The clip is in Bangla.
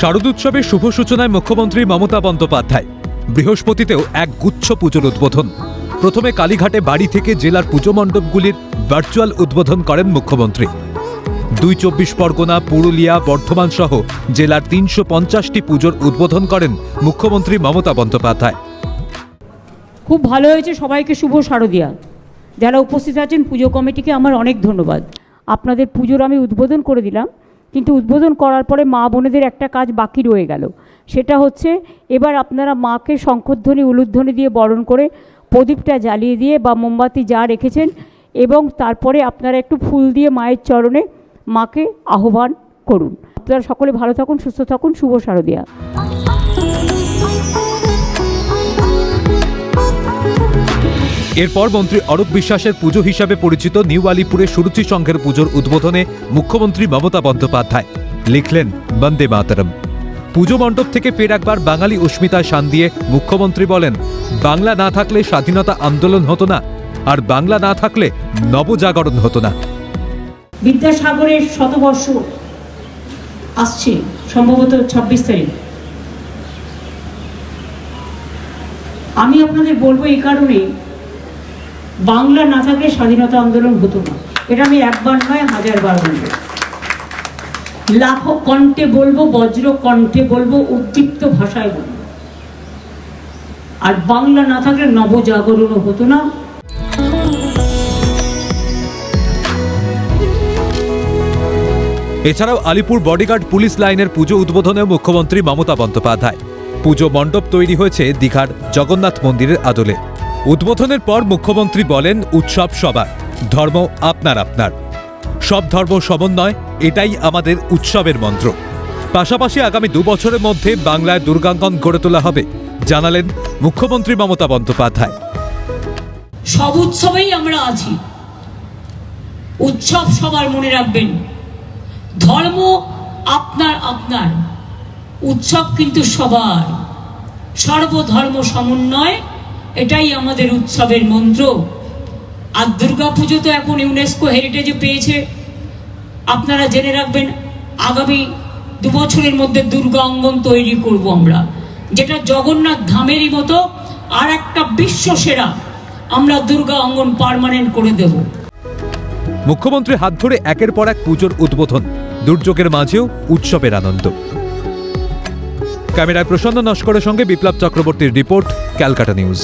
শারদোৎসবের শুভ সূচনায় মুখ্যমন্ত্রী মমতা বন্দ্যোপাধ্যায়। বৃহস্পতিতেও এক গুচ্ছ পুজোর উদ্বোধন। প্রথমে কালীঘাটে বাড়ি থেকে জেলার পুজো মণ্ডপগুলির ভার্চুয়াল উদ্বোধন করেন মুখ্যমন্ত্রী। দুই চব্বিশ পরগনা, পুরুলিয়া, বর্ধমান সহ জেলার তিনশো পঞ্চাশটি পুজোর উদ্বোধন করেন মুখ্যমন্ত্রী মমতা বন্দ্যোপাধ্যায়। খুব ভালো হয়েছে সবাইকে শুভ শারদিয়া। যারা উপস্থিত আছেন পুজো কমিটিকে আমার অনেক ধন্যবাদ। আপনাদের পুজোর আমি উদ্বোধন করে দিলাম। কিন্তু উদ্বোধন করার পরে মা বোনেদের একটা কাজ বাকি রয়ে গেল। সেটা হচ্ছে এবার আপনারা মাকে শঙ্খধ্বনি, উলুধ্বনি দিয়ে বরণ করে প্রদীপটা জ্বালিয়ে দিয়ে বা মোমবাতি যা রেখেছেন এবং তারপরে আপনারা একটু ফুল দিয়ে মায়ের চরণে মাকে আহ্বান করুন। আপনারা সকলে ভালো থাকুন, সুস্থ থাকুন, শুভ শারদিয়া। এরপর মন্ত্রী অরূপ বিশ্বাসের পুজো হিসাবে পরিচিত নিউ আলিপুরে সুরুচি সংঘের পুজোর উদ্বোধনে মুখ্যমন্ত্রী মমতা বন্দ্যোপাধ্যায় লিখলেন, বন্দে মাতরম। পুজো মণ্ডপ থেকে ফের একবার বাঙালি অস্মিতা শান দিয়ে মুখ্যমন্ত্রী বলেন, বাংলা না থাকলে স্বাধীনতা আন্দোলন হতো না, আর বাংলা না থাকলে নবজাগরণ হতো না। বিদ্যাসাগরের শতবর্ষ আসছে সম্ভবত ছাব্বিশ তারিখ। আমি আপনাদের বলব এই কারণে বাংলা না থাকলে স্বাধীনতা আন্দোলন হতো না। এটা আমি একবার নয় হাজার বার বলব। লাখো কণ্ঠে বলব, বজ্র কণ্ঠে বলব, উদ্দীপ্ত ভাষায় বলব। আর বাংলা না থাকলে নবজাগরণও হতো না। এছাড়াও আলিপুর বডিগার্ড পুলিশ লাইনের পুজো উদ্বোধনে মুখ্যমন্ত্রী মমতা বন্দ্যোপাধ্যায়। পুজো মণ্ডপ তৈরি হয়েছে দীঘার জগন্নাথ মন্দিরের আদলে। উদ্বোধনের পর মুখ্যমন্ত্রী বলেন, উৎসব সবার, ধর্ম আপনার আপনার। সব ধর্ম সমন্বয়, এটাই আমাদের উৎসবের মন্ত্র। পাশাপাশি আগামী দু বছরের মধ্যে বাংলায় দুর্গাঙ্গন গড়ে তোলা হবে, জানালেন মুখ্যমন্ত্রী মমতা বন্দ্যোপাধ্যায়। সব উৎসবেই আমরা আছি। উৎসব সবার মনে রাখবেন। ধর্ম আপনার আপনার। উৎসব কিন্তু সবার। সর্বধর্ম সমন্বয় এটাই আমাদের উৎসবের মন্ত্র। আর দুর্গা পুজো তো এখন ইউনেস্কো হেরিটেজে পেয়েছে। আপনারা জেনে রাখবেন, আগামী দু বছরের মধ্যে দুর্গা অঙ্গন তৈরি করব আমরা। যেটা জগন্নাথ ধামেরই মতো আর একটা বিশ্ব সেরা আমরা দুর্গা অঙ্গন পার্মানেন্ট করে দেব। মুখ্যমন্ত্রী হাত ধরে একের পর এক পুজোর উদ্বোধন। দুর্যোগের মাঝেও উৎসবের আনন্দ। ক্যামেরায় প্রসন্ন নস্করের সঙ্গে বিপ্লব চক্রবর্তীর রিপোর্ট ক্যালকাটা নিউজ।